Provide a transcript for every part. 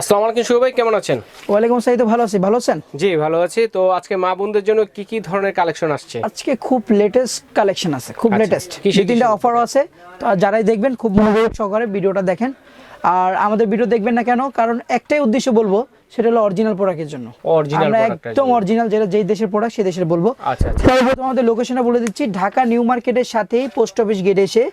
আসসালামু আলাইকুম শুভ ভাই কেমন আছেন? ওয়ালাইকুম ভালো আছি। ভালো আছেন? জি ভালো আছি। তো আজকে মা বোনদের জন্য কি কি ধরনের কালেকশন আসছে? আজকে খুব লেটেস্ট কালেকশন আছে খুব আচ্ছা, লেটেস্ট কিসের তিনটা? অফারও আছে। তো আর যারাই দেখবেন খুব মনোযোগ সহকারে ভিডিওটা দেখেন। আর আমাদের ভিডিও দেখবেন না কেন? কারণ একটাই উদ্দেশ্য বলব সেটা হলো অরিজিনাল প্রোডাক্টের জন্য। আমরা একদম অরিজিনাল যেটা যেই দেশের প্রোডাক্ট সেই দেশের বলব। আচ্ছা আচ্ছা। সর্বপ্রথম আমাদের লোকেশনটা বলে দিচ্ছি ঢাকা নিউ মার্কেটের সাথেই পোস্ট অফিস গেটে এসে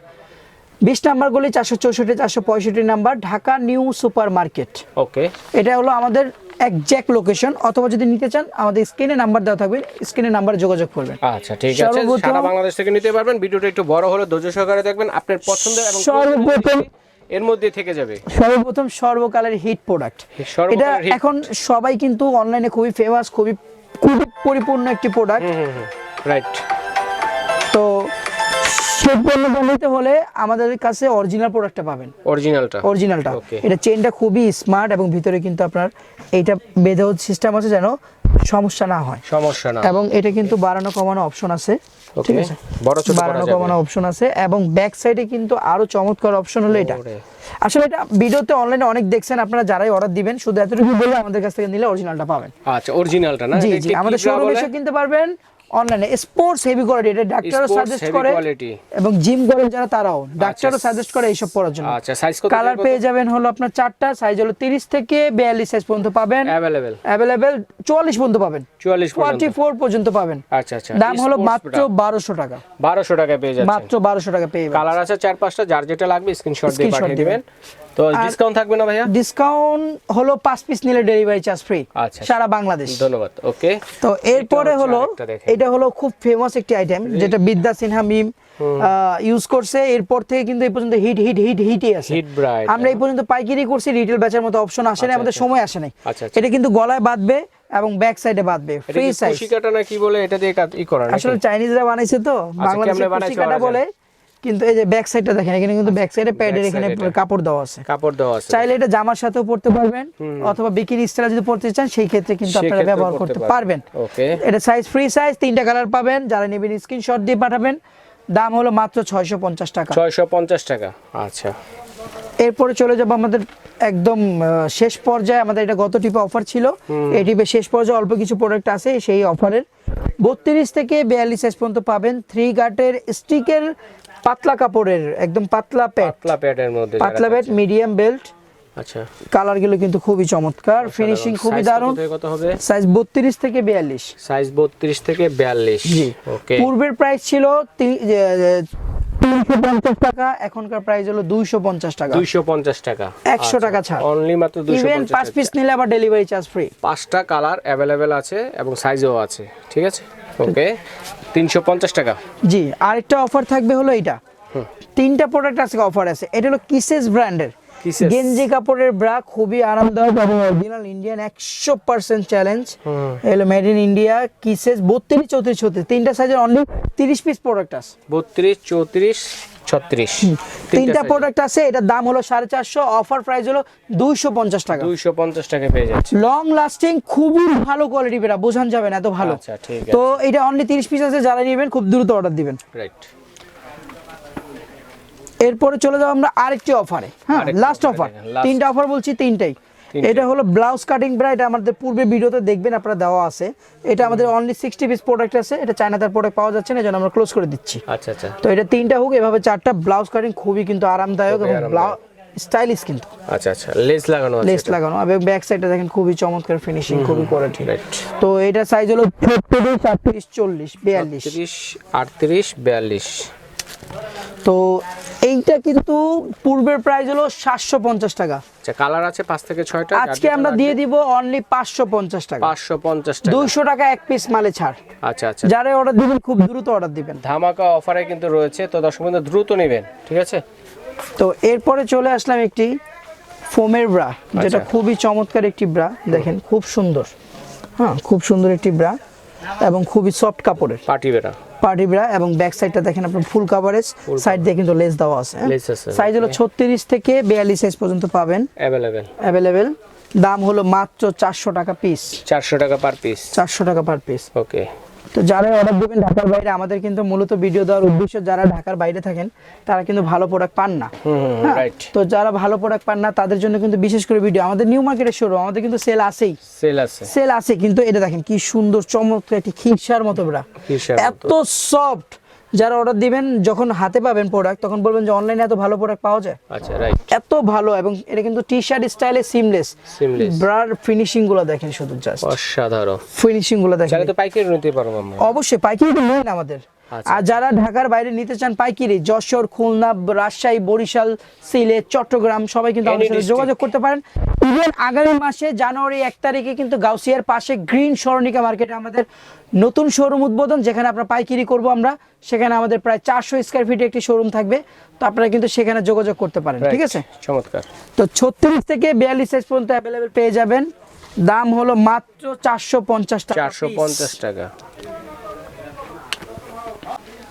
বিশ নাম্বার গলি চারশো চৌষট্টি চারশো পঁয়ষট্টি number Dhaka new super market okay এটা হলো আমাদের একজ্যাক্ট লোকেশন অথবা যদি নিতে চান আমাদের স্ক্রিনে নাম্বার দেওয়া থাকবে স্ক্রিনে নাম্বার যোগাযোগ করবেন। আচ্ছা ঠিক আছে। সারা বাংলাদেশ থেকে নিতে পারবেন। ভিডিওটা একটু বড় হলে ধৈর্য সহকারে দেখবেন আপনার পছন্দের এবং সর্বপ্রথম- এর মধ্যে থেকে যাবে। সর্বপ্রথম সর্বকালের হিট প্রোডাক্ট এটা এখন সবাই কিন্তু অনলাইনে খুবই ফেমাস খুবই খুবই পরিপূর্ণ একটি প্রোডাক্ট রাইট তো নিতে হলে আমাদের কাছে অরিজিনাল প্রোডাক্টটা পাবেন। অরিজিনালটা অরিজিনালটা এটা চেনটা খুবই স্মার্ট এবং ভিতরে কিন্তু আপনার এইটা বেঁধে সিস্টেম আছে যেন সমস্যা না হয়। সমস্যা না এবং এটা কিন্তু বাড়ানো কমানো অপশন আছে। ঠিক আছে? বড় ছোট বাড়ানো কমানো অপশন আছে এবং ব্যাক সাইডে কিন্তু আরও চমৎকার অপশন হলো এটা। আসলে এটা ভিডিওতে অনলাইনে অনেক দেখছেন আপনারা যারাই অর্ডার দিবেন শুধু এতটুকু বলে আমাদের কাছ থেকে নিলে অরিজিনালটা পাবেন। আচ্ছা অরিজিনালটা না? জি জি আমাদের শোরুমে এসে কিনতে পারবেন অনলাইনে স্পোর্টস হেভি কোয়ালিটি এটা ডাক্তারও সাজেস্ট করে এবং জিম করেন যারা তারাও ডাক্তারও সাজেস্ট করে এইসব পরার জন্য। আচ্ছা সাইজ কত কালার পেয়ে যাবেন হলো আপনার চারটা সাইজ হলো 30 থেকে 42 সাইজ পর্যন্ত পাবেন। অ্যাভেলেবেল অ্যাভেলেবেল 44 পর্যন্ত পাবেন। 44 পর্যন্ত। 44 পর্যন্ত পাবেন। আচ্ছা আচ্ছা। দাম হলো মাত্র 1200 টাকা। 1200 টাকা পেয়ে যাচ্ছেন। মাত্র 1200 টাকা পেয়ে যাবেন কালার আছে চার পাঁচটা যার যেটা লাগবে স্ক্রিনশট দিয়ে পাঠিয়ে দিবেন। তো ডিসকাউন্ট থাকবে না ভাইয়া? ডিসকাউন্ট হলো পাঁচ পিস নিলে ডেলিভারি চার্জ ফ্রি আচ্ছা। সারা বাংলাদেশ। ধন্যবাদ ওকে তো এরপরে হলো এটা হলো খুব ফেমাস একটি আইটেম যেটা বিদ্যা সিনহা মিম ইউজ করছে। এরপর থেকে কিন্তু এই পর্যন্ত হিট হিট হিট হিটই আছে। আমরা এই পর্যন্ত পাইকারি করছি রিটেল বেচার মতো অপশন আসে না আমাদের সময় আসে নাই। আচ্ছা, আচ্ছা। এটা কিন্তু গলায় বাঁধবে এবং ব্যাক সাইডে বাঁধবে ফ্রি সাইজ কুশি কাটা না কি বলে এটা দিয়ে ই করা আসলে চাইনিজরা বানাইছে তো বাংলাদেশে কুশি কাটা বলে। কিন্তু এই যে ব্যাক সাইডটা দেখেন এখানে কিন্তু ব্যাক সাইডে প্যাডের এখানে কাপড় দেওয়া আছে। কাপড় দেওয়া আছে। চাইলে এটা জামার সাথেও পরতে পারবেন অথবা বিকিনি স্টাইল যদি পরতে চান সেই ক্ষেত্রে কিন্তু আপনারা ব্যবহার করতে পারবেন। ওকে এটা সাইজ ফ্রি সাইজ তিনটা কালার পাবেন। যারা নেবেন স্ক্রিনশট দিয়ে পাঠাবেন দাম হলো মাত্র ছয়শো পঞ্চাশ টাকা। 650 টাকা। আচ্ছা। এরপরে চলে যাব আমাদের একদম শেষ পর্যায়ে আমাদের এটা গত টিপে অফার ছিল। এই টিপে শেষ পর্যায়ে অল্প কিছু প্রোডাক্ট আছে সেই অফারের বত্রিশ থেকে বিয়াল্লিশ সাইজ পর্যন্ত পাবেন। থ্রি গার্টের স্টিকের পাতলা কাপড়ের একদম পাতলা প্যাট পাতলা প্যাডের মধ্যে পাতলা প্যাট মিডিয়াম বেল্ট আচ্ছা। কালারগুলো কিন্তু খুবই চমৎকার। ফিনিশিং খুবই Size কত দারুণ কত হবে? সাইজ বত্রিশ থেকে বিয়াল্লিশ। সাইজ 32 থেকে 42 জি। ওকে পূর্বের প্রাইস ছিল তিনশো পঞ্চাশ টাকা এখনকার প্রাইস হলো দুইশো পঞ্চাশ টাকা। 250 টাকা। 100 টাকা ছাড়। অনলি মাত্র ইভেন 250 পাঁচ টাকা। পিস নিলে আবার ডেলিভারি চার্জ ফ্রি পাঁচটা কালার অ্যাভেলেবেল আছে এবং সাইজও আছে। ঠিক আছে? ওকে 350 টাকা। জি আরেকটা অফার থাকবে হলো এটা তিনটা প্রোডাক্ট আজকে অফার আছে। এটা হলো কিসেস ব্র্যান্ডের গেঞ্জি কাপড়ের ব্রা খুবই আরামদায়ক এবং অরিজিনাল ইন্ডিয়ান একশো পার্সেন্ট চ্যালেঞ্জ এলো মেড ইন ইন্ডিয়া কিসেস বত্রিশ চৌত্রিশ ছত্রিশ। তিনটা সাইজের অনলি তিরিশ পিস প্রোডাক্ট আছে। 32 34 36 তিনটা প্রোডাক্ট আছে এটার দাম হলো সাড়ে চারশো অফার প্রাইস হলো দুইশো পঞ্চাশ টাকা। 250 টাকা পেয়ে যাচ্ছে। লং লাস্টিং খুবই ভালো কোয়ালিটি বেরা বোঝান যাবে না এত ভালো। আচ্ছা ঠিক তো এটা অনলি তিরিশ পিস আছে যারা নেবেন খুব দ্রুত অর্ডার দিবেন। রাইট এরপরে চলে যাব আমরা আরেকটি অফারে হ্যাঁ লাস্ট অফার তিনটা অফার বলছি তিনটাই। তিনটে। এটা হলো ব্লাউজ কাটিং ব্রা এটা আমাদের পূর্বে ভিডিওতে দেখবেন আপনারা দেওয়া আছে। এটা আমাদের অনলি সিক্সটি পিস প্রোডাক্ট আছে এটা চায়নাদার প্রোডাক্ট পাওয়া যাচ্ছে না এই জন্য আমরা ক্লোজ করে দিচ্ছি। আচ্ছা আচ্ছা। তো এটা তিনটা হোক এভাবে চারটা ব্লাউজ কাটিং খুবই কিন্তু আরামদায়ক এবং। স্টাইলিশ কিন্তু। আচ্ছা আচ্ছা। লেস লাগানো আছে লেস লাগানো। এবং ব্যাক সাইডটা দেখেন খুবই চমৎকার ফিনিশিং খুবই কোয়ালিটি তো এটা সাইজ হলো ছত্রিশ আটত্রিশ চল্লিশ বিয়াল্লিশ। 38 38 42 তো এইটা কিন্তু পূর্বের প্রাইস হলো সাতশো পঞ্চাশ টাকা। আচ্ছা কালার আছে পাঁচ থেকে ছয়টা আজকে আমরা দিয়ে দিব অনলি পাঁচশো পঞ্চাশ টাকা। পাঁচশো পঞ্চাশ টাকা। দুইশো টাকা এক পিস মালে ছাড়। আচ্ছা আচ্ছা। যারা অর্ডার দিবেন খুব দ্রুত অর্ডার দিবেন। ধামাকা অফারে কিন্তু রয়েছে তো দর্শক বন্ধু দ্রুত নেবেন ঠিক আছে? তো এরপরে চলে আসলাম একটি ফোমের ব্রা যেটা আচ্ছা। খুবই চমৎকার একটি ব্রা দেখেন খুব সুন্দর। হ্যাঁ খুব সুন্দর একটি ব্রা এবং খুবই সফট কাপড়ের। পার্টি বেড়া পার্টি ব্রা এবং ব্যাক সাইডটা দেখেন আপনার ফুল কভারেজ সাইড দিয়ে কিন্তু লেস দেওয়া আছে সাইজ হলো ছত্রিশ থেকে বিয়াল্লিশ সাইজ পর্যন্ত পাবেন। অ্যাভেলেবেল অ্যাভেলেবেল দাম হলো মাত্র চারশো টাকা পিস চারশো টাকা পার পিস চারশো টাকা পার পিস ওকে তো যারা অর্ডার দেবেন ঢাকার বাইরে আমাদের কিন্তু মূলত ভিডিও দেওয়ার উদ্দেশ্য যারা ঢাকার বাইরে থাকেন তারা কিন্তু ভালো প্রোডাক্ট পান না। হ্যাঁ, তো যারা ভালো প্রোডাক্ট পান না তাদের জন্য কিন্তু বিশেষ করে ভিডিও আমাদের নিউ মার্কেটের শোরুম আমাদের কিন্তু সেল আছেই। সেল আছে। সেল আছে কিন্তু এটা দেখেন কি সুন্দর চমৎকার একটি খিসার মতো? এত সফট যারা অর্ডার দিবেন যখন হাতে পাবেন প্রোডাক্ট তখন বলবেন যে অনলাইনে এত ভালো প্রোডাক্ট পাওয়া যায়। আচ্ছা রাইট এত ভালো এবং এটা কিন্তু টি শার্ট স্টাইলে সিমলেস সিমলেস ব্রার ফিনিশিংগুলো দেখেন শুধু জাস্ট অসাধারণ। ফিনিশিংগুলো দেখেন। তাহলে তো পাইকারি নিতে পারব আমরা অবশ্যই পাইকারি তো মেন আমাদের। আর যারা ঢাকার বাইরে নিতে চান পাইকারি যশোর খুলনা রাজশাহী বরিশাল সিলেট চট্টগ্রাম সবাই কিন্তু আমাদের সাথে যোগাযোগ করতে পারেন। ইভেন আগামী মাসে জানুয়ারি এক তারিখে কিন্তু গাউসিয়ার পাশে গ্রিন স্মরণিকা মার্কেটে আমাদের নতুন শোরুম উদ্বোধন যেখানে আমরা পাইকিরি করব আমরা। সেখানে আমাদের প্রায় চারশো স্কোয়ার ফিটে একটি শোরুম থাকবে। তো আপনারা কিন্তু সেখানে যোগাযোগ করতে পারেন ঠিক আছে? চমৎকার। তো ছত্রিশ থেকে বিয়াল্লিশ সাইজ পর্যন্ত অ্যাভেলেবেল পেয়ে যাবেন। দাম হলো মাত্র চারশো পঞ্চাশ টাকা চারশো পঞ্চাশ টাকা।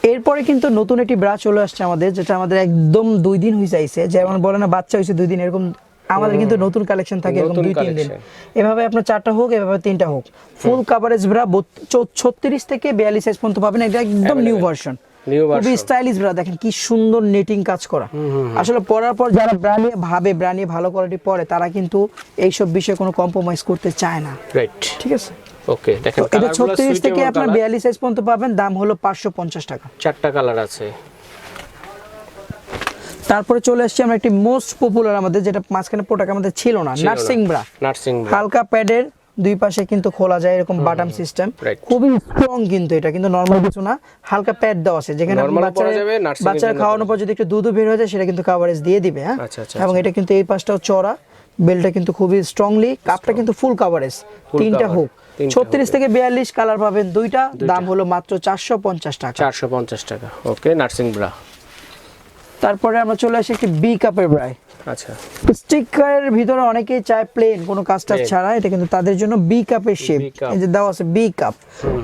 এরপরে কিন্তু নতুন একটি ব্রা চলে আসছে আমাদের যেটা আমাদের একদম দুই দিন হয়ে যাইছে। যেমন বলে না বাচ্চা হয়েছে দুই দিন এরকম আমাদের কিন্তু নতুন কালেকশন থাকে এরকম দুই তিন দিন। এভাবে আপনার চারটা হোক এভাবে তিনটা হোক। ফুল কাভারেজ ব্রা ছত্রিশ থেকে বিয়াল্লিশ সাইজ পর্যন্ত পাবেন এটা একদম নিউ ভার্সন খুবই স্টাইলিশ ব্রা দেখেন কি সুন্দর নেটিং কাজ করা। আসলে পরার পর যারা ব্রা নিয়ে ভাবে ব্রা নিয়ে ভালো কোয়ালিটি পরে তারা কিন্তু এইসব বিষয়ে কোনো কম্প্রোমাইজ করতে চায় না। রাইট ঠিক আছে? ওকে দেখেন এটা কালারগুলো ছত্রিশ থেকে আপনার কালার বিয়াল্লিশ সাইজ পর্যন্ত পাবেন দাম হলো পাঁচশো পঞ্চাশ টাকা। চারটা কালার আছে। তারপরে চলে আসছে আমরা একটি মোস্ট পপুলার আমাদের যেটা মাঝখানে প্রোডাক্ট আমাদের ছিল না ছিল না। নার্সিং ব্রা হালকা প্যাডের দুই পাশে কিন্তু খোলা যায় এরকম বাটাম সিস্টেম খুবই স্ট্রং কিন্তু এটা কিন্তু নর্মাল কিছু না হালকা প্যাড দেওয়া আছে যেখানে বাচ্চারা খাওয়ানোর পর যদি একটু দুধ বের হয়ে যায় সেটা কিন্তু কাভারেজ দিয়ে দিবে হ্যাঁ? আচ্ছা, আচ্ছা, এবং এটা কিন্তু এই পাশটাও চড়া। বেলটা কিন্তু খুবই স্ট্রংলি কাপটা কিন্তু ফুল কাভারেজ তিনটা হোক ছত্রিশ থেকে বিয়াল্লিশ কালার পাবেন দুইটা দাম হলো মাত্র চারশো পঞ্চাশ টাকা। চারশো পঞ্চাশ টাকা। ওকে নার্সিং ব্রা তারপরে আমরা চলে আসি একটি বি কাপের ব্রাই আচ্ছা। স্টিকারের ভিতরে অনেকেই চায় প্লেন কোনো কাজটা। ছাড়া এটা কিন্তু তাদের জন্য বি কাপের শেপ। এই যে দেওয়া আছে বি কাপ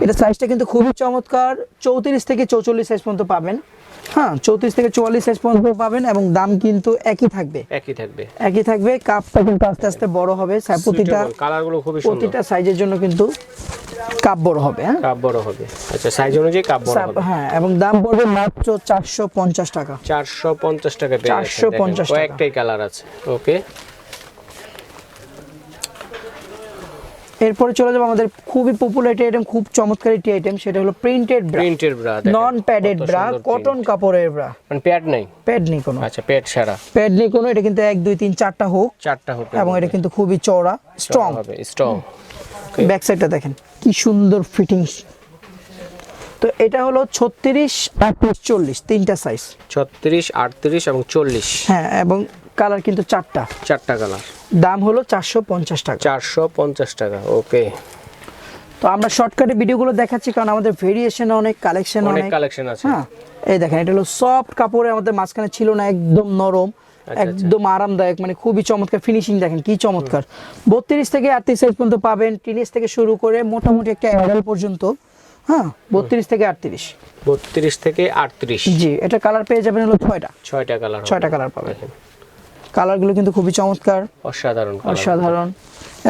এটা সাইজটা কিন্তু খুবই চমৎকার চৌত্রিশ থেকে চৌচল্লিশ সাইজ পর্যন্ত পাবেন। হ্যাঁ চৌত্রিশ থেকে চুয়াল্লিশ সাইজ পর্যন্ত পাবেন এবং দাম কিন্তু একই থাকবে। একই থাকবে। একই থাকবে কাপটা কিন্তু আস্তে আস্তে বড় হবে প্রতিটা কালারগুলো খুবই সুন্দর। প্রতিটা সাইজের জন্য কিন্তু কাপ বড় হবে হ্যাঁ? কাপ বড় হবে। আচ্ছা সাইজ অনুযায়ী কাপ বড় হবে। হ্যাঁ এবং দাম পড়বে মাত্র চারশো পঞ্চাশ টাকা। চারশো পঞ্চাশ টাকা পেয়ে যাচ্ছেন, 450 টাকা। কয়েকটাই কালার আছে ওকে এরপরে চলে যাব আমাদের খুবই পপুলার একটি আইটেম খুব চমৎকার একটি আইটেম সেটা হলো প্রিন্টেড ব্রা প্রিন্টের bra non padded bra cotton কাপড়ের ব্রা মানে প্যাড নাই? প্যাড নেই কোনো। আচ্ছা প্যাড ছাড়া। প্যাড নেই কোনো এটা কিন্তু এক দুই তিন চারটা হোক। চারটা হোক এবং এটা কিন্তু খুবই চওড়া স্ট্রং হবে স্ট্রং ব্যাক সাইডটা দেখেন কি সুন্দর ফিটিংস তো এটা হলো ছত্রিশ আটত্রিশ চল্লিশ তিনটা সাইজ ছত্রিশ আটত্রিশ এবং চল্লিশ। হ্যাঁ এবং কালার কিন্তু চারটা। চারটা কালার। দাম হলো চারশো পঞ্চাশ টাকা। চারশো পঞ্চাশ টাকা ওকে। তো আমরা শর্টকাটে ভিডিওগুলো দেখাচ্ছি কারণ আমাদের ভেরিয়েশন অনেক কালেকশন অনেক কালেকশন আছে। হ্যাঁ এই দেখেন এটা হলো সফট কাপড়ে আমাদের মাঝখানে ছিল না একদম নরম আচ্ছা। একদম আরামদায়ক মানে খুবই চমৎকার। ফিনিশিং দেখেন কি চমৎকার। বত্রিশ থেকে আটত্রিশ সাইজ পর্যন্ত পাবেন টিনিস থেকে শুরু করে মোটামুটি একটা অ্যাডাল পর্যন্ত। হ্যাঁ বত্রিশ থেকে আটত্রিশ। বত্রিশ থেকে আটত্রিশ। জি এটা কালার পেয়ে যাবেন হলো ছয়টা। ছয়টা কালার ছয়টা কালার পাবেন। কালারগুলো কিন্তু খুবই চমৎকার। অসাধারণ অসাধারণ।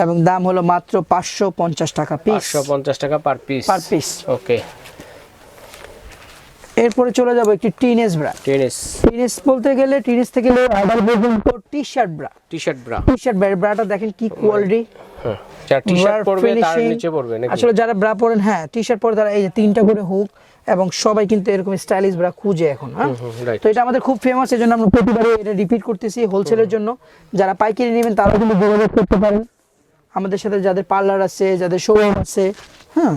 এবং দাম হলো মাত্র পাঁচশো পঞ্চাশ টাকা পিস পঞ্চাশ টাকা per piece per piece okay এরপরে চলে যাব একটি টিনেজ ব্রা টেনিস টিনেস বলতে গেলে টিনেস থেকে অর্ডার পর্যন্ত T shirt bra T shirt bra T shirt bra ব্রাটা দেখেন কি কোয়ালিটি হ্যাঁ। যারা টি শার্ট পরবে তার নিচে পরবে নাকি? আসলে যারা ব্রা পরেন হ্যাঁ টি শার্ট পরে তারা এই যে তিনটা করে হুক এবং সবাই কিন্তু এরকম স্টাইলিশ ব্রা খুঁজে এখন হ্যাঁ? তো এটা আমাদের খুব ফেমাস এই জন্য আমরা প্রতিবারই এটা রিপিট করতেছি হোলসেলের জন্য। যারা পাইকারি নেবেন তারা কিন্তু যোগাযোগ করতে পারেন। আমাদের সাথে যাদের পার্লার আছে যাদের শোরুম আছে হ্যাঁ?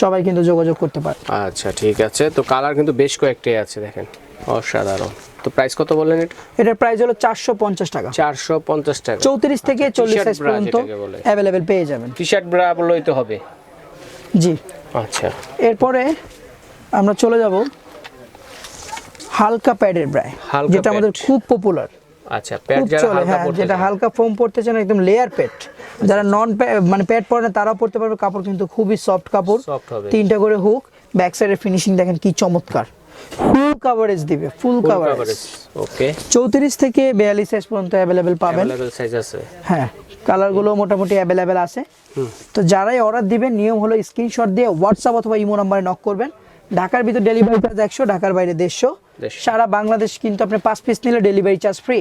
সবাই কিন্তু যোগাযোগ করতে পারে। আচ্ছা ঠিক আছে। তো কালার কিন্তু বেশ কয়েকটাই আছে দেখেন। অসাধারণ। তো প্রাইস কত বললেন এটা? এটার প্রাইস হলো চারশো পঞ্চাশ টাকা। চারশো পঞ্চাশ টাকা। চৌত্রিশ থেকে চল্লিশ t-shirt সাইজ পর্যন্ত। অ্যাভেলেবেল পেয়ে যাবেন। টি শার্ট ব্রা বললেই তো হবে। জি। আচ্ছা। এরপরে আমরা চলে যাব হালকা প্যাডের ব্রায় যেটা আমাদের খুব পপুলার আচ্ছা প্যাড যারা হালকা হ্যাঁ পড়তে যেটা হালকা ফোম পড়তে চান একদম লেয়ার প্যাড যারা নন মানে প্যাড পরে না তারাও পড়তে পারবে। কাপড় কিন্তু খুবই সফট কাপড়। তিনটা করে হুক ব্যাক সাইডের ফিনিশিং দেখেন কি চমৎকার। ফুল কাভারেজ দিবে ফুল কাভারেজ ওকে চৌত্রিশ থেকে বিয়াল্লিশ সাইজ পর্যন্ত অ্যাভেলেবেল পাবেন। অ্যাভেলেবল সাইজ আছে। হ্যাঁ কালারগুলো মোটামুটি অ্যাভেলেবেল আছে। তো যারাই অর্ডার দিবেন নিয়ম হলো স্ক্রিনশট দিয়ে হোয়াটসঅ্যাপ অথবা ইমো নাম্বারে নক করবেন। ঢাকার ভিতর ডেলিভারি চার্জ একশো ঢাকার বাইরে দেড়শো। সারা বাংলাদেশ কিন্তু আপনি পাঁচ পিস নিলে ডেলিভারি চার্জ ফ্রি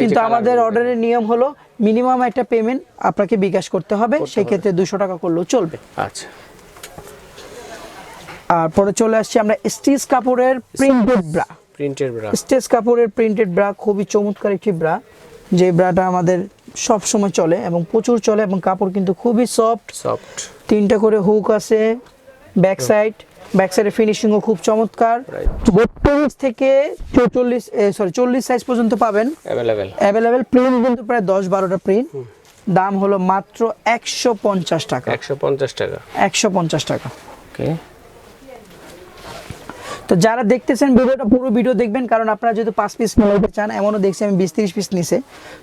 কিন্তু আমাদের অর্ডারের নিয়ম হলো মিনিমাম একটা পেমেন্ট আপনাকে বিকাশ করতে হবে সেই ক্ষেত্রে দুশো টাকা করলেও চলবে। আচ্ছা। আর পরে চলে আসছি আমরা স্টিচ কাপড়ের প্রিন্টেড ব্রা প্রিন্টের ব্রা স্টেজ কাপড়ের প্রিন্টেড ব্রা খুবই চমৎকার একটি ব্রা যে ব্রাটা আমাদের সব সময় চলে এবং প্রচুর চলে এবং কাপড় কিন্তু খুবই সফট সফট তিনটা করে হুক আছে ব্যাক সাইড ব্যাক সাইডের ফিনিশিংও খুব চমৎকার। বত্রিশ থেকে চৌচল্লিশ সরি চল্লিশ সাইজ পর্যন্ত পাবেন। অ্যাভেলেবেল অ্যাভেলেবেল প্রিন্ট কিন্তু প্রায় দশ বারোটা প্রিন্ট দাম হলো মাত্র একশো পঞ্চাশ টাকা। একশো পঞ্চাশ টাকা। একশো পঞ্চাশ টাকা। ওকে। তো যারা দেখতেছেন ভিডিওটা পুরো ভিডিও দেখবেন কারণ আপনারা যেহেতু পাঁচ পিস চান এমনও দেখছি আমি বিশ তিরিশ পিস নিছে।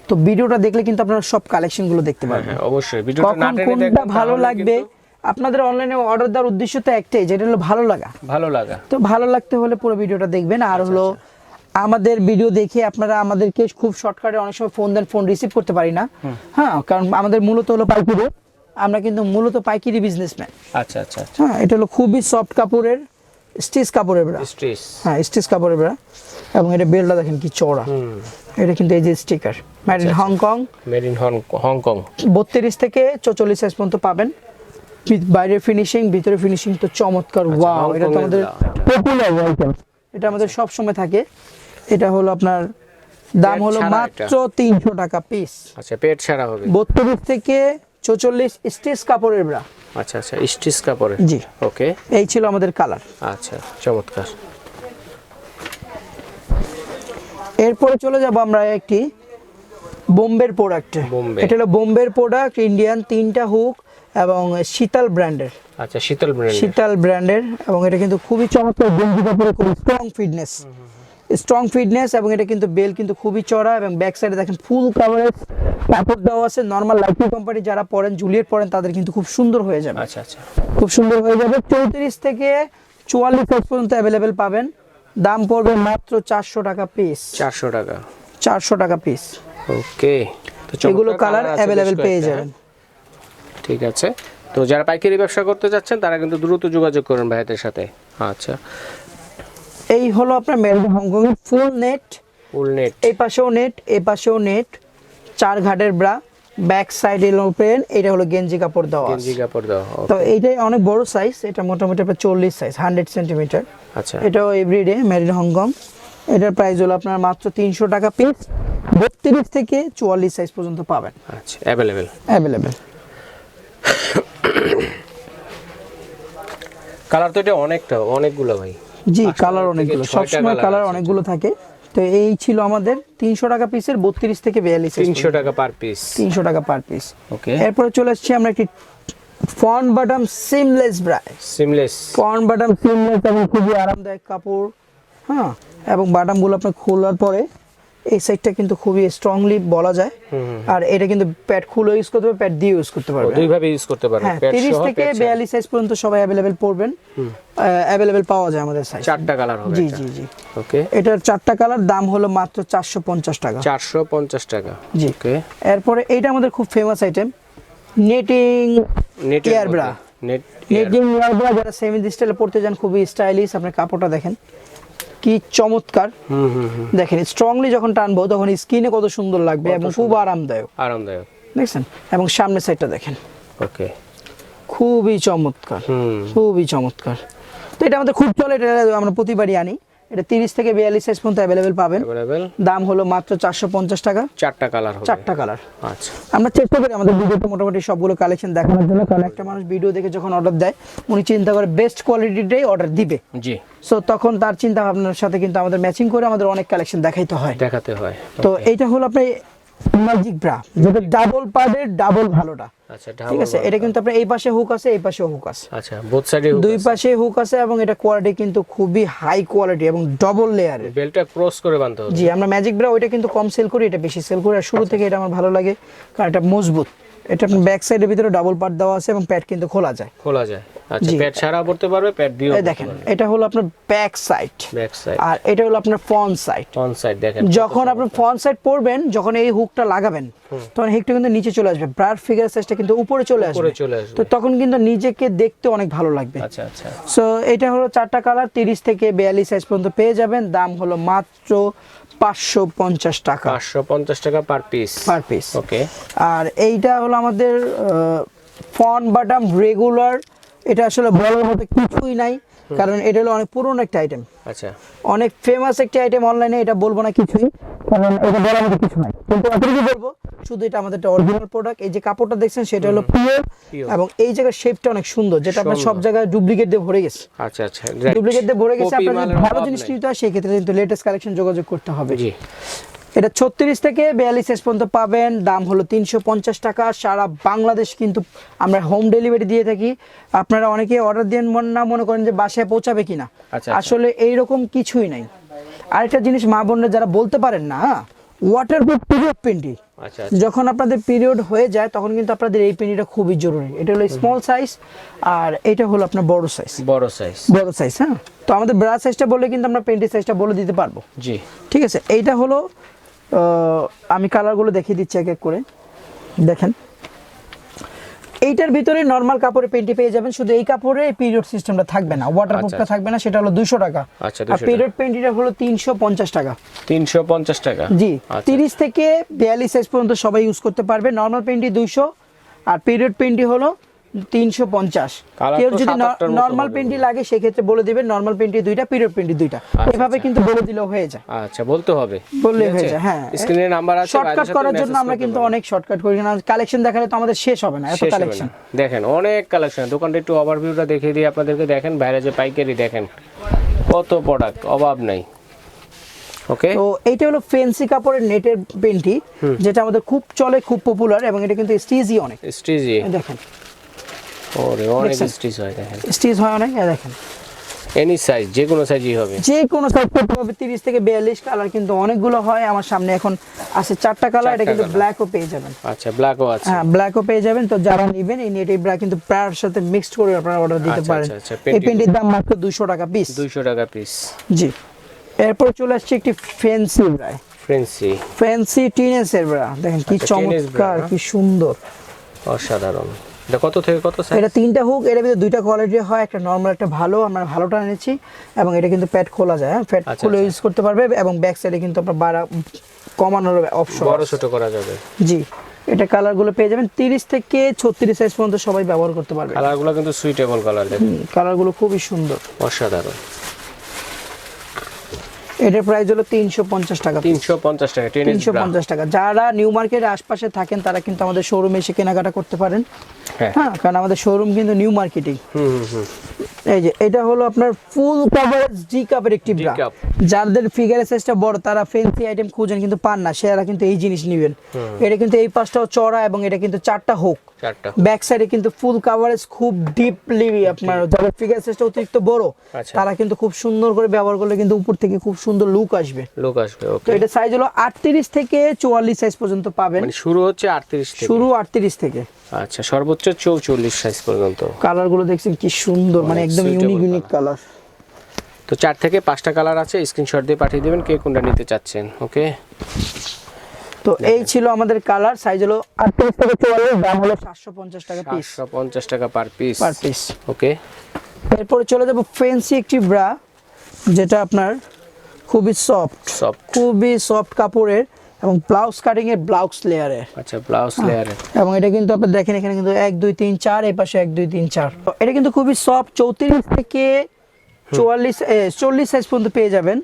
তো ভিডিওটা দেখলে কিন্তু আপনারা সব কালেকশনগুলো দেখতে পারবেন। হ্যাঁ অবশ্যই। ভিডিওটা কোনটা ভালো লাগবে আপনাদের অনলাইনে অর্ডার দেওয়ার উদ্দেশ্য তো একটাই যেটা হলো ভালো লাগা। ভালো লাগা। তো ভালো লাগতে হলে পুরো ভিডিওটা দেখবেন আর আচ্ছা, হলো আমাদের ভিডিও দেখে আপনারা আমাদেরকে খুব শর্টকাটে অনেক সময় ফোন দেন ফোন রিসিভ করতে পারি না। হ্যাঁ কারণ আমাদের মূলত হলো পাইকারি আমরা কিন্তু মূলত পাইকারি বিজনেসম্যান আচ্ছা আচ্ছা আচ্ছা। হ্যাঁ এটা হলো খুবই সফট কাপড়ের স্টিচ কাপড়ের ব্রা স্ট্রেস হ্যাঁ স্টিচ কাপড়ের ব্রা এবং এটা বেলটা দেখেন কি চওড়া। এটা কিন্তু এই যে sticker made in Hong Kong made in Hong Kong বত্রিশ থেকে চৌচল্লিশ সাইজ পর্যন্ত পাবেন। বাইরের ফিনিশিং ভিতরে ফিনিশিং তো চমৎকার। ওয়াও এটা তো আমাদের পপুলার আইটেম এটা আমাদের সব সময় থাকে। এটা হলো আপনার দাম হলো মাত্র তিনশো টাকা পিস আচ্ছা পেট ছাড়া হবে। বত্রিশ থেকে চৌচল্লিশ স্টিচ কাপড়ের ব্রা আচ্ছা আচ্ছা স্টিচ কাপড়ের। জি। ওকে এই ছিল আমাদের কালার আচ্ছা চমৎকার। এরপরে চলে যাব আমরা একটি বোম্বের প্রোডাক্টে এটা হলো বোম্বের প্রোডাক্ট ইন্ডিয়ান তিনটা হুক এবং শীতল ব্র্যান্ডের। আচ্ছা শীতল ব্র্যান্ড শীতল ব্র্যান্ডের এবং এটা কিন্তু খুবই চমৎকার গেঞ্জি কাপড়ে খুব স্ট্রং ফিটনেস স্ট্রং ফিটনেস এবং এটা কিন্তু বেল কিন্তু খুবই চড়া এবং ব্যাক সাইডে দেখেন ফুল কাভারেজ কাপড় দেওয়া আছে নর্মাল লাইফি কোম্পানি যারা পরেন জুলিয়েট পরেন তাদের কিন্তু খুব সুন্দর হয়ে যাবে। আচ্ছা আচ্ছা। খুব সুন্দর হয়ে যাবে। চৌত্রিশ থেকে চুয়াল্লিশ সাইজ পর্যন্ত অ্যাভেলেবেল পাবেন। দাম পড়বে মাত্র চারশো টাকা পিস চারশো টাকা। চারশো টাকা পিস ওকে এগুলো কালার অ্যাভেলেবেল পেয়ে যাবেন হ্যাঁ। ঠিক আছে। তো যারা পাইকারি ব্যবসা করতে যাচ্ছেন তারা কিন্তু দ্রুত যোগাযোগ করুন ভাইদের সাথে। আচ্ছা। এই হলো আপনার মেরিন হংকং এর ফুল নেট। ফুল নেট। এই পাশেও নেট এই পাশেও নেট। চার ঘাটের ব্রা ব্যাক সাইড এলো পেন এটা হলো গেঞ্জি কাপড় দেওয়া। গেঞ্জি কাপড় দেওয়া তো এইটাই অনেক বড় সাইজ এটা মোটামুটি আপনার চল্লিশ সাইজ হান্ড্রেড সেন্টিমিটার আচ্ছা। এটাও এভরিডে মেরিন হংকং এটার প্রাইস হলো আপনার মাত্র তিনশো টাকা পিস বত্রিশ থেকে চুয়াল্লিশ সাইজ পর্যন্ত পাবেন। আচ্ছা অ্যাভেলেবেল অ্যাভেলেবেল কালার তো এটা অনেকটা অনেকগুলো ভাই। জি কালার অনেকগুলো সবসময় কালার অনেকগুলো থাকে। তো এই ছিল আমাদের তিনশো টাকা পিসের বত্রিশ থেকে বিয়াল্লিশ তিনশো টাকা পার পিস তিনশো টাকা পার পিস ওকে এরপরে চলে আসছি আমরা একটি ফন বাটাম সিমলেস ব্রাই সিমলেস ফন বাটাম সিমলেস এবং খুবই আরামদায়ক কাপড় হ্যাঁ? এবং বাটামগুলো আপনার খোলার পরে এই সাইডটা কিন্তু খুবই স্ট্রংলি বলা যায়। আর এটা কিন্তু প্যাড খুলে ইউজ করতে পারবে প্যাড দিয়ে ইউজ করতে পারবে। দুই ভাবে ইউজ করতে পারবেন হ্যাঁ প্যাড সহ থেকে প্যাড ছাড়া। বিয়াল্লিশ সাইজ পর্যন্ত সবাই অ্যাভেলেবেল পড়বেন অ্যাভেলেবেল পাওয়া যায় আমাদের সাইজ চারটা কালার হবে জি জি জি। ওকে এটার চারটা কালার দাম হলো মাত্র চারশো পঞ্চাশ টাকা। চারশো পঞ্চাশ টাকা। জি। ওকে এরপরে এইটা আমাদের খুব famous item netting net bra। Net netting ইয়ারব্রা যারা সেমি স্টাইলে পড়তে যান খুবই স্টাইলিশ আপনার কাপড়টা দেখেন। কি চমৎকার। হুম হুম হুম। দেখেন স্ট্রংলি যখন টানবো তখন স্কিনে কত সুন্দর লাগবে এবং খুব আরামদায়ক। আরামদায়ক। দেখছেন? এবং সামনের সাইডটা দেখেন। ওকে। খুবই চমৎকার। খুবই চমৎকার। তো এটা আমাদের খুব চলে এটা আমরা প্রতিবারই আনি। এটা তিরিশ থেকে বিয়াল্লিশ সাইজ পর্যন্ত अवेलेबल পাবেন। দাম হলো মাত্র চারশো পঞ্চাশ টাকা। চারটা কালার হবে। চারটা কালার আচ্ছা। আমরা চেষ্টা করি আমাদের ভিডিওতে মোটামুটি সবগুলো কালেকশন দেখানোর জন্য কারণ একটা মানুষ ভিডিও দেখে যখন অর্ডার দেয় উনি চিন্তা করে বেস্ট কোয়ালিটিটাই অর্ডার দিবে। জি। সো তখন তার চিন্তা ভাবনার সাথে কিন্তু আমাদের ম্যাচিং করে আমাদের অনেক কালেকশন দেখাইতে হয়। দেখাতে হয়। তো এইটা হলো আপনার ম্যাজিক ব্রা যেটা ডাবল পাডের ডাবল ভালোটা। আচ্ছা ঠিক আছে? এটা কিন্তু আপনার এই পাশে হুক আছে এই পাশে হুক আছে। আচ্ছা বোথ সাইডে দুই পাশে হুক আছে এবং এটা কোয়ালিটি কিন্তু খুবই হাই কোয়ালিটি এবং ডাবল লেয়ারের বেলটা ক্রস করে বানতে হবে। জি আমরা ম্যাজিক ব্রা ওইটা কিন্তু কম সেল করি এটা বেশি সেল করি। আর শুরু থেকে এটা আমার ভালো লাগে কারণ এটা মজবুত। এটা ব্যাক সাইডের ভিতরে ডাবল পার্ট দেওয়া আছে এবং প্যাড কিন্তু খোলা যায়। খোলা যায়। আচ্ছা প্যাড ছাড়াও পড়তে পারবে প্যাড দিয়েও এই দেখেন এটা হলো আপনার ব্যাক সাইড ব্যাক সাইড আর এটা হলো আপনার ফ্রন্ট সাইড ফ্রন্ট সাইড দেখেন যখন আপনি ফ্রন্ট সাইড পড়বেন যখন এই হুকটা লাগাবেন তখন হিকটা কিন্তু নিচে চলে আসবে। ব্রার ফিগার সাইজটা কিন্তু উপরে চলে আসবে। উপরে চলে আসবে। তো তখন কিন্তু নিজেকে দেখতে অনেক ভালো লাগবে। আচ্ছা আচ্ছা। সো এটা হলো চারটা কালার তিরিশ থেকে বিয়াল্লিশ সাইজ পর্যন্ত পেয়ে যাবেন। দাম হলো মাত্র পাঁচশো পঞ্চাশ টাকা। পাঁচশো পঞ্চাশ টাকা per piece per piece okay আর এইটা হলো আমাদের ফন বাটাম রেগুলার এটা আসলে বলার মতো কিছুই নাই। কারণ এটা হলো অনেক পুরনো একটা আইটেম আচ্ছা। অনেক ফেমাস একটা আইটেম অনলাইনে এটা বলব না কিছুই কারণ এটা বলার মতো কিছু নাই। কিন্তু এতটুকু বলব শুধু এটা আমাদের একটা অরিজিনাল প্রোডাক্ট এই যে কাপড়টা দেখছেন সেটা হলো পিওর এবং এই জায়গার শেপটা অনেক সুন্দর যেটা আপনার সব জায়গায় ডুপ্লিকেট দিয়ে ভরে গেছে। আচ্ছা আচ্ছা ডুপ্লিকেট দিয়ে ভরে গেছে আপনার ভালো জিনিস নিতে হয় সেই ক্ষেত্রে কিন্তু লেটেস্ট কালেকশন যোগাযোগ করতে হবে। জি। এটা ছত্রিশ থেকে বিয়াল্লিশ সাইজ পর্যন্ত পাবেন। দাম হলো তিনশো পঞ্চাশ টাকা। সারা বাংলাদেশ কিন্তু আমরা হোম ডেলিভারি দিয়ে থাকি। আপনারা অনেকে অর্ডার দিয়ে মন- না মনে করেন যে বাসায় পৌঁছাবে কিনা। আচ্ছা, আচ্ছা। আসলে এইরকম কিছুই নাই। আরেকটা জিনিস মা বোনরা যারা বলতে পারেন না ওয়াটার প্রুফ পিরিয়ড পেন্টি যখন আপনাদের পিরিয়ড হয়ে যায় তখন কিন্তু আপনাদের এই পেন্টিটা খুবই জরুরি। এটা হলো স্মল সাইজ আর এটা হলো আপনার বড় সাইজ বড় সাইজ বড় সাইজ হ্যাঁ। তো আমাদের ব্রা সাইজটা বললে কিন্তু আমরা পেন্টি সাইজটা বলে দিতে পারব। জি। ঠিক আছে? এইটা হলো আমি কালারগুলো দেখিয়ে দিচ্ছি এক এক করে। দেখেন। এইটার ভিতরে নর্মাল কাপড়ে পেন্টি পেয়ে যাবেন। শুধু এই কাপড়ে পিরিয়ড সিস্টেমটা থাকবে না। ওয়াটার প্রুফটা আচ্ছা। থাকবে না সেটা হলো দুশো টাকা। আচ্ছা, আর পিরিয়ড পেন্টিটা হলো তিনশো পঞ্চাশ টাকা। তিনশো পঞ্চাশ টাকা? জি আচ্ছা। তিরিশ থেকে বিয়াল্লিশ সাইজ পর্যন্ত সবাই ইউজ করতে পারবে। নর্মাল পেন্টি দুইশো আর পিরিয়ড পেন্টি হলো তিনশো পঞ্চাশ। কেউ যদি নর্মাল পেন্টি লাগে সেক্ষেত্রে বলে দিবেন নর্মাল পেন্টি দুইটা পিরিয়ড পেন্টি দুইটা। এভাবে আচ্ছা। কিন্তু বলে দিলেও হয়ে যায়। আচ্ছা বলতে হবে। বললে হয়ে যায় হ্যাঁ। স্ক্রিনে নাম্বার আছে শর্টকাট করার জন্য আমরা কিন্তু অনেক শর্টকাট করি না কালেকশন দেখালে তো আমাদের শেষ হবে না এত কালেকশন দেখেন অনেক কালেকশন দোকানটা একটু ওভারভিউটা দেখিয়ে দিই আপনাদেরকে দেখেন বাইরে যে পাইকারি দেখেন। কত প্রোডাক্ট অভাব নাই। ওকে তো এইটা হলো ফেন্সি কাপড়ের নেটের পেন্টি যেটা আমাদের খুব চলে খুব পপুলার এবং এটা কিন্তু স্টিজই অনেক। স্টিজি দেখেন। ওরে অনেক স্টিচ হয় দেখেন। স্টিজ হয় অনেক? দেখেন। এনি সাইজ যে কোনো সাইজই হবে। যে কোনো সাইজ করতে হবে তিরিশ থেকে বিয়াল্লিশ কালার কিন্তু অনেকগুলো হয়। আমার সামনে এখন আছে চারটা কালার এটা কিন্তু ব্ল্যাকও পেয়ে যাবেন। আচ্ছা ব্ল্যাকও আছে। হ্যাঁ ব্ল্যাকও পেয়ে যাবেন। তো যারা নেবেন এই নেট ব্রা কিন্তু প্রায়ের সাথে মিক্সড করে আপনারা অর্ডার দিতে আচ্ছা, পারেন। আচ্ছা, এই পেন্টির দাম মাত্র টাকা পিস টাকা পিস জি। এরপর চলে আসছে একটি ফ্যান্সি টিনেসের ব্রা দেখেন কি চমৎকার কি সুন্দর। অসাধারণ। এটা কত থেকে কত এটা তিনটা হুক এর ভিতরে দুইটা কোয়ালিটি হয় একটা নর্মাল একটা ভালো আমরা ভালোটা এনেছি এবং এটা কিন্তু প্যাড খোলা যায় হ্যাঁ? প্যাড আচ্ছা, খুলে আচ্ছা। ইউজ করতে পারবে এবং ব্যাক সাইডে কিন্তু আপনার বাড়া কমানোর অপশন বড় ছোট করা যাবে। জি। এটা কালারগুলো পেয়ে যাবেন তিরিশ থেকে ছত্রিশ সাইজ পর্যন্ত সবাই ব্যবহার করতে পারবে। কালারগুলো কিন্তু সুইটেবল কালার দেখেন কালারগুলো খুবই সুন্দর। অসাধারণ। এটার প্রাইস হলো তিনশো পঞ্চাশ টাকা তিনশো পঞ্চাশ টাকা তিনশো পঞ্চাশ টাকা। যারা নিউ মার্কেটের আশপাশে থাকেন তারা কিন্তু আমাদের শোরুমে এসে কেনাকাটা করতে পারেন। হ্যাঁ। হ্যাঁ কারণ আমাদের শোরুম কিন্তু নিউ মার্কেটিং হুম হুম হুম। এই যে এটা হলো আপনার ফুল কভারেজ জি কাপের একটি ব্রা যাদের ফিগারের সাইজটা বড় তারা ফেন্সি আইটেম খুঁজেন কিন্তু পান না সেরা কিন্তু এই জিনিস নেবেন। এটা কিন্তু এই পাশটাও চড়া এবং এটা কিন্তু চারটা হোক ব্যাক সাইডে কিন্তু ফুল কাভারেজ খুব ডিপলি আপনার যাদের ফিগার সাইজটা অতিরিক্ত বড় আচ্ছা। তারা কিন্তু খুব সুন্দর করে ব্যবহার করলে কিন্তু উপর থেকে খুব সুন্দর লুক আসবে। লোক আসবে তো এটা সাইজ হলো আটত্রিশ থেকে চুয়াল্লিশ সাইজ পর্যন্ত পাবেন। মানে শুরু হচ্ছে আটত্রিশ থেকে। শুরু আটত্রিশ থেকে। আচ্ছা সর্বোচ্চ চৌচল্লিশ সাইজ পর্যন্ত। কালারগুলো দেখছেন কি সুন্দর মানে একদম ইউনিক ইউনিক কালার তো চার থেকে পাঁচটা কালার আছে স্ক্রিনশট দিয়ে পাঠিয়ে দেবেন কে কোনটা নিতে চাচ্ছেন ওকে তো এই ছিল আমাদের কালার সাইজ হলো আটত্রিশ থেকে চুয়াল্লিশ দাম হলো সাতশো পঞ্চাশ টাকা পিস পাঁচশো পঞ্চাশ টাকা per piece per piece okay এরপরে চলে যাব ফেন্সি একটি ব্রা যেটা আপনার খুবই সফট সফট খুবই সফট কাপড়ের। এবং ব্লাউজ কাটিং এর ব্লাউজ লেয়ারের আচ্ছা ব্লাউজ লেয়ারে এবং এটা কিন্তু আপনি দেখেন এখানে কিন্তু এক দুই তিন চার এই পাশে এক দুই তিন চার। এটা কিন্তু খুবই সফট চৌত্রিশ থেকে চুয়াল্লিশ চল্লিশ সাইজ পর্যন্ত পেয়ে যাবেন।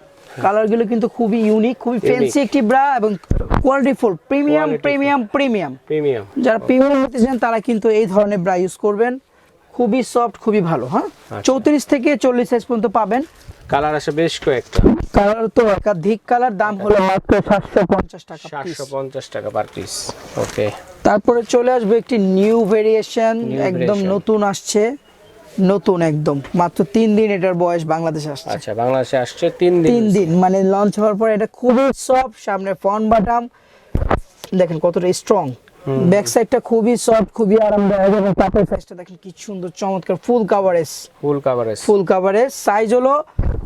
কালারগুলো কিন্তু খুবই ইউনিক খুবই ফেন্সি একটি ব্রা এবং quality full premium premium premium premium যারা প্রিমিয়াম হতে চান তারা কিন্তু এই ধরনের ব্রা ইউজ করবেন। খুবই সফট খুবই ভালো হ্যাঁ। আচ্ছা। চৌত্রিশ থেকে চল্লিশ সাইজ পর্যন্ত পাবেন। কালার আছে বেশ কয়েকটা। কালার তো একাধিক কালার দাম হলো মাত্র সাতশো পঞ্চাশ টাকা piece। সাতশো পঞ্চাশ টাকা পার পিস ওকে তারপরে চলে আসবে একটি নিউ ভেরিয়েশন একদম নতুন আসছে। নতুন একদম। মাত্র তিন দিন এটার বয়স বাংলাদেশে আসছে। আচ্ছা বাংলাদেশে আসছে তিন দিন। তিন দিন। মানে লঞ্চ হওয়ার পর এটা খুবই সফট সামনে ফ্রন্ট বাটাম দেখেন কতটা স্ট্রং ব্যাক সাইডটা খুবই সফট খুবই আরামদায়ক এবং কাপড় সাইজটা দেখেন কি সুন্দর চমৎকার। Full coverage full coverage full coverage size হলো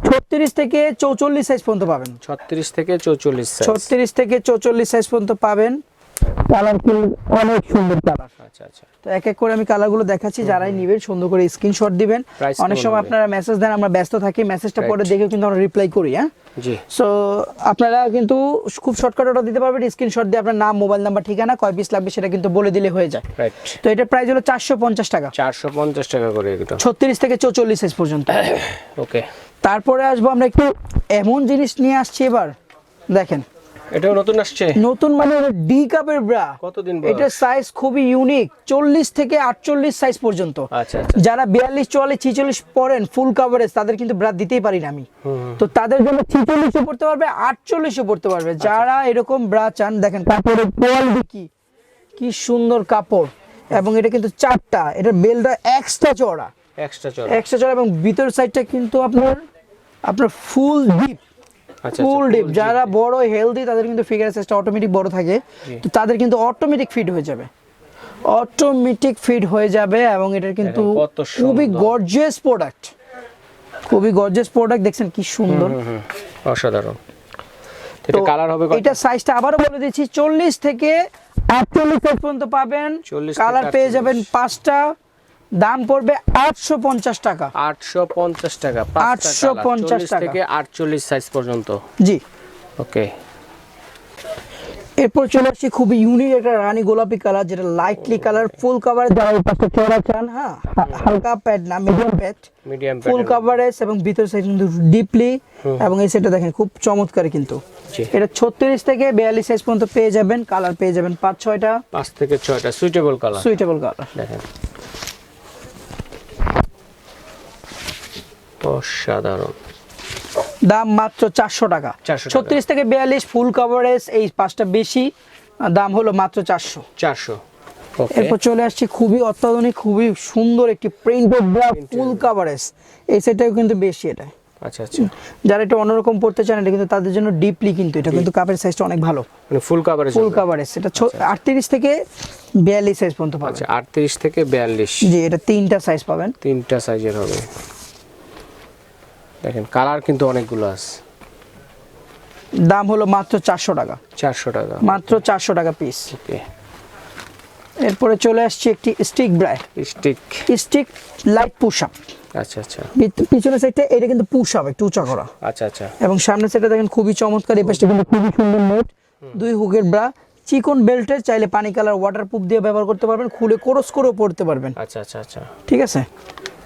ছত্রিশ থেকে চৌচল্লিশ সাইজ পর্যন্ত পাবেন। ছত্রিশ থেকে চৌচল্লিশ সাইজ ছত্রিশ থেকে চৌচল্লিশ সাইজ পর্যন্ত পাবেন। কালার কি? অনেক সুন্দর কালার আচ্ছা আচ্ছা। তো এক এক করে আমি কালারগুলো দেখাচ্ছি যারাই নেবেন সুন্দর করে স্ক্রিনশট দিবেন। অনেক সময় আপনারা মেসেজ দেন আমরা ব্যস্ত থাকি মেসেজটা পরে দেখে কিন্তু আমরা রিপ্লাই করি হ্যাঁ? জি। সো আপনারা কিন্তু খুব শর্টকাট অর্ডার দিতে পারবেন স্ক্রিনশট দিয়ে আপনার নাম মোবাইল নাম্বার ঠিকানা কয় পিস লাগবে সেটা কিন্তু বলে দিলে হয়ে যায়। রাইট তো এটার প্রাইস হলো চারশো পঞ্চাশ টাকা। চারশো পঞ্চাশ টাকা করে ছত্রিশ থেকে চৌচল্লিশ সাইজ পর্যন্ত। ওকে তারপরে আসব আমরা একটু এমন জিনিস নিয়ে আসছি এবার। দেখেন। এটাও নতুন আসছে? নতুন মানে ডি কাপের ব্রা কতদিন এটার সাইজ খুবই ইউনিক চল্লিশ থেকে আটচল্লিশ সাইজ পর্যন্ত। আচ্ছা আচ্ছা। যারা বিয়াল্লিশ চুয়াল্লিশ ছিচল্লিশ পরেন ফুল কাভারেজ তাদের কিন্তু ব্রাত দিতেই পারি না আমি। তো তাদের জন্য ছিচল্লিশও পড়তে পারবে আটচল্লিশও পড়তে পারবে। যারা এরকম ব্রা চান দেখেন কাপড়ের কোয়ালিটি কি। কি সুন্দর কাপড়। এবং এটা কিন্তু চারটা এটার বেলটা এক্সট্রা চড়া এক্সট্রা চড়া। এবং ভিতর সাইডটা কিন্তু আপনার আপনার ফুল ডিপ ফুল ডিপ যারা বড় হেলদি তাদের কিন্তু ফিগার সাইজটা অটোমেটিক বড় থাকে। তো তাদের কিন্তু অটোমেটিক ফিট হয়ে যাবে। অটোমেটিক ফিট হয়ে যাবে এবং এটার কিন্তু খুবই। গর্জিয়াস প্রোডাক্ট খুবই গর্জিয়াস প্রোডাক্ট দেখছেন কি সুন্দর। অসাধারণ। এটা কালার হবে এটা সাইজটা আবারও বলে দিচ্ছি চল্লিশ থেকে আটচল্লিশ পর্যন্ত পাবেন। 40 কালার পেয়ে যাবেন পাঁচটা। দাম পড়বে আটশো পঞ্চাশ টাকা। আটশো পঞ্চাশ টাকা 850 টাকা। থেকে আটচল্লিশ সাইজ পর্যন্ত। জি। ওকে। এরপর চলে আসছি খুবই ইউনিক একটা রানী গোলাপি কালার যেটা লাইটলি কালার ফুল কাভার যারা পাশে চড়া চান হ্যাঁ? হালকা প্যাড না medium pad medium full coverage এবং ভিতর সাইড কিন্তু ডিপলি এবং এই সেটটা দেখেন খুব চমৎকার কিন্তু। এটা ছত্রিশ থেকে বিয়াল্লিশ সাইজ পর্যন্ত পেয়ে যাবেন কালার পেয়ে যাবেন পাঁচ ছয়টা। পাঁচ থেকে ছয়টা সুইটেবল কালার সুইটেবল কালার দেখেন। অসাধারণ। দাম মাত্র চারশো টাকা। ছত্রিশ থেকে বিয়াল্লিশ ফুল কাভারেজ এই পাঁচটা বেশি দাম হলো মাত্র চারশো। চারশো। এরপর চলে আসছি খুবই অত্যাধুনিক খুবই সুন্দর একটি প্রিন্টেড ব্রা ফুল কাভারেজ এই সেটটাও কিন্তু বেশি এটা। আচ্ছা আচ্ছা। যারা এটা অন্যরকম পড়তে চান এটা কিন্তু তাদের জন্য ডিপলি কিন্তু এটা কিন্তু কাপের সাইজটা অনেক ভালো। মানে ফুল কাভারেজ ফুল কাভারেজ এটা আটত্রিশ থেকে বিয়াল্লিশ সাইজ পর্যন্ত পাবেন। আচ্ছা আটত্রিশ থেকে বিয়াল্লিশ। জি এটা তিনটা সাইজ পাবেন। তিনটা সাইজের হবে। দেখেন কালার কিন্তু অনেকগুলো আছে। দাম হলো মাত্র চারশো টাকা। চারশো টাকা। মাত্র চারশো টাকা পিস ওকে। এরপরে চলে আসছে একটি stick ব্রায় stick stick light push up আচ্ছা আচ্ছা। পিছনের সাইডটা এটা কিন্তু পুশ আপ একটু উঁচা করা। আচ্ছা আচ্ছা। এবং সামনের সাইডটা দেখেন খুবই চমৎকার এই পাশটা কিন্তু খুবই সুন্দর নেট দুই হুকের ব্রা চিকন বেল্টের চাইলে পানি কালার ওয়াটার প্রুফ দিয়ে ব্যবহার করতে পারবেন খুলে কোরস করেও পড়তে পারবেন। আচ্ছা আচ্ছা আচ্ছা। ঠিক আছে?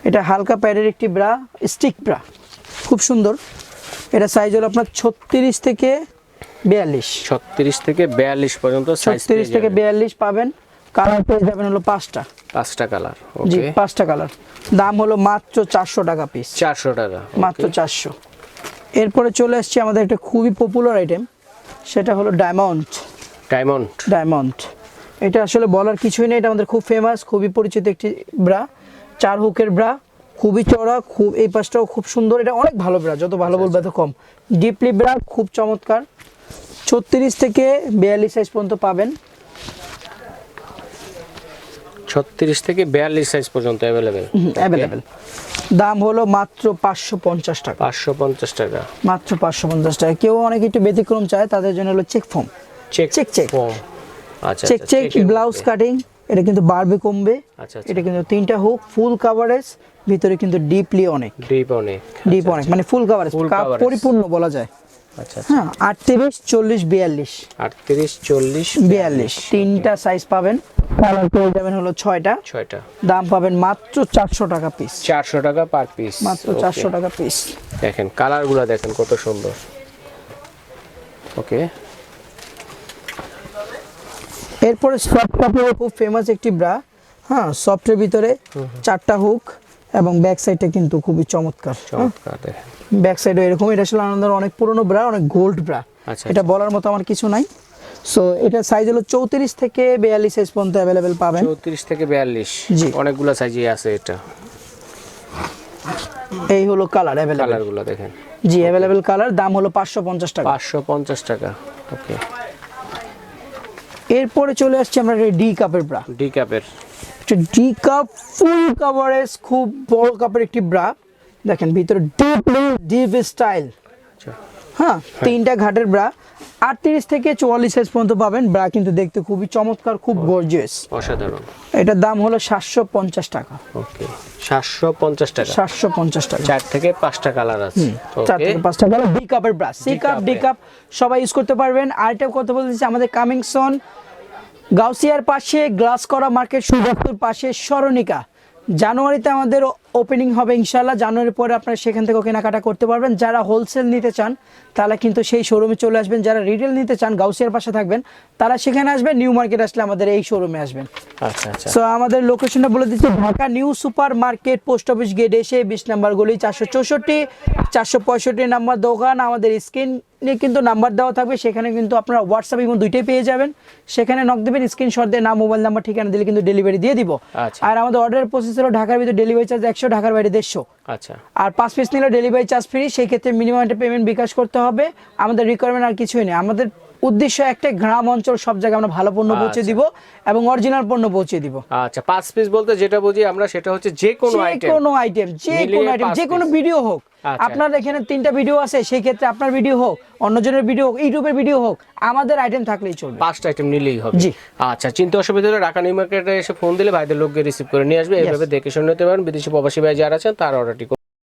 এটা হালকা প্যাডের একটি ব্রা স্টিক ব্রা খুব সুন্দর। এটা সাইজ হলো আপনার ছত্রিশ থেকে বিয়াল্লিশ। ছত্রিশ থেকে বিয়াল্লিশ পর্যন্ত ছত্রিশ থেকে বিয়াল্লিশ পাবেন। কালার পেয়ে যাবেন হলো পাঁচটা। পাঁচটা কালার জি পাঁচটা কালার দাম হলো মাত্র চারশো টাকা পিস চারশো টাকা মাত্র চারশো। এরপরে চলে আসছে আমাদের একটা খুবই পপুলার আইটেম সেটা হলো ডায়মন্ড ডায়মন্ড ডায়মন্ড এটা আসলে বলার কিছুই নেই এটা আমাদের খুব ফেমাস খুবই পরিচিত একটি ব্রা চার হুকের ব্রা খুবই চড়া খুব এই পাশটাও খুব সুন্দর। এটা অনেক ভালো ব্রা যত ভালো বলবে তত কম। ডিপলি ব্রা খুব চমৎকার। ছত্রিশ থেকে বিয়াল্লিশ সাইজ পর্যন্ত পাবেন। ছত্রিশ থেকে বিয়াল্লিশ সাইজ পর্যন্ত অ্যাভেলেবেল অ্যাভেলেবেল দাম হলো মাত্র পাঁচশো পঞ্চাশ টাকা। পাঁচশো পঞ্চাশ টাকা। মাত্র পাঁচশো পঞ্চাশ টাকা। কেউ অনেক একটু ব্যতিক্রম চায় তাদের জন্য হলো check form check check check. আচ্ছা চেক আচ্ছা, চেক ব্লাউজ কাটিং এটা কিন্তু বাড়বে কমবে। আচ্ছা আচ্ছা। এটা কিন্তু তিনটা হুক ফুল কাভারেজ ভিতরে কিন্তু ডিপলি অনেক। ডিপ অনেক। ডিপ অনেক মানে ফুল কাভারেজ। পরিপূর্ণ বলা যায়। আচ্ছা আচ্ছা। হ্যাঁ আটত্রিশ চল্লিশ বিয়াল্লিশ। আটত্রিশ চল্লিশ বিয়াল্লিশ। তিনটা সাইজ পাবেন। কালার পেয়ে যাবেন হলো ছয়টা। ছয়টা। দাম পাবেন মাত্র চারশো টাকা পিস চারশো টাকা পার পিস মাত্র চারশো টাকা পিস দেখেন কালারগুলো দেখেন কত সুন্দর। ওকে এরপরে সফট কাপড়ের খুব ফেমাস একটি ব্রা হ্যাঁ সফটের ভিতরে চারটা হুক এবং ব্যাক সাইডটা কিন্তু খুবই চমৎকার। চমৎকার দেখেন। ব্যাক সাইডে এরকম এটা আসলে আনন্দের অনেক পুরনো ব্রা অনেক গোল্ড ব্রা আচ্ছা, এটা বলার মতো আমার কিছু নাই। সো এটা সাইজ হলো চৌত্রিশ থেকে বিয়াল্লিশ সাইজ পর্যন্ত অ্যাভেলেবেল পাবেন। চৌত্রিশ থেকে বিয়াল্লিশ। জি। অনেকগুলো সাইজই আছে এটা। এই হলো কালার অ্যাভেলেবেল কালারগুলো দেখেন। জি অ্যাভেলেবেল কালার দাম হলো পাঁচশো পঞ্চাশ টাকা। পাঁচশো পঞ্চাশ টাকা। ওকে এরপরে চলে আসছে আমরা ডি কাপের ব্রা ডি ক্যাপের ডি কাপ ফুল কাভারেজ খুব বড় কাপের একটি ব্রা দেখেন ভিতরে ডিপলি ডিপ স্টাইল হ্যাঁ তিনটা ঘাটের ব্রা আটত্রিশ থেকে চুয়াল্লিশ সাইজ পর্যন্ত পাবেন। ব্রা কিন্তু দেখতে খুবই চমৎকার খুব গর্জিয়াস অসাধারণ। এটার দাম হলো সাতশো পঞ্চাশ টাকা। ওকে। সাতশো পঞ্চাশ টাকা। সাতশো পঞ্চাশ টাকা। চার থেকে পাঁচটা কালার আছে। চার থেকে পাঁচটা গেল বি কাপের ব্রাশ সি কাপ ডি কাপ সবাই ইউজ করতে পারবেন। আরেকটা কথা বলতেছি আমাদের কামিংসন গাউসিয়ার পাশে গ্লাস করা মার্কেট সুদপ্তর পাশে, স্মরণিকা। জানুয়ারিতে আমাদের ওপেনিং হবে ইনশাল্লাহ জানুয়ারির পরে আপনারা সেখান থেকেও কেনাকাটা করতে পারবেন। যারা হোলসেল নিতে চান তারা কিন্তু সেই শোরুমে চলে আসবেন। যারা রিটেল নিতে চান গাউসিয়ার পাশে থাকবেন তারা সেখানে আসবেন নিউ মার্কেট আসলে আমাদের এই শোরুমে আসবেন। আচ্ছা আচ্ছা। সো আমাদের লোকেশনটা বলে দিচ্ছি Dhaka new super market post office gate এসে বিশ নাম্বার গলি চারশো চৌষট্টি চারশো পঁয়ষট্টি নাম্বার দোকান আমাদের স্ক্রিনে কিন্তু নাম্বার দেওয়া থাকবে সেখানে কিন্তু আপনারা হোয়াটসঅ্যাপ এবং দুইটাই পেয়ে যাবেন। সেখানে নক দেবেন স্ক্রিনশট দিয়ে নাম মোবাইল নাম্বার ঠিকানা দিলে কিন্তু ডেলিভারি দিয়ে দিব। আচ্ছা। আর আমাদের অর্ডারের প্রসেস হলো ঢাকার ভিতরে ডেলিভারি চার্জ একশো ঢাকার বাইরে দেড়শো। আচ্ছা। আর পাঁচ পিস নিলে ডেলিভারি চার্জ ফ্রি সেই ক্ষেত্রে মিনিমাম একটা পেমেন্ট বিকাশ করতে হবে আমাদের রিকোয়ারমেন্ট আর কিছুই নেই। আমাদের উদ্দেশ্য একটাই গ্রাম অঞ্চল সব জায়গায় আমরা ভালো পণ্য পৌঁছে আচ্ছা। দিব এবং অরিজিনাল পণ্য পৌঁছে দিব। আচ্ছা পাঁচ পিস বলতে যেটা বুঝি আমরা সেটা হচ্ছে যে কোনো যে কোনো আইটেম যে কোনো আইটেম যে কোনো ভিডিও হোক। আচ্ছা। আপনার এখানে তিনটা ভিডিও আছে সেই ক্ষেত্রে আপনার ভিডিও হোক অন্যজনের ভিডিও হোক ইউটিউবের ভিডিও হোক আমাদের আইটেম থাকলেই চলবে। পাঁচটা আইটেম নিলেই হবে। জি। আচ্ছা চিন্তা অসুবিধা হলে ঢাকা নিউ মার্কেটে এসে ফোন দিলে ভাইদের লোককে রিসিভ করে নিয়ে আসবে। এইভাবে দেখে শুনে নিতে পারেন। বিদেশি প্রবাসী ভাই যারা আছেন তার অর্ডারটি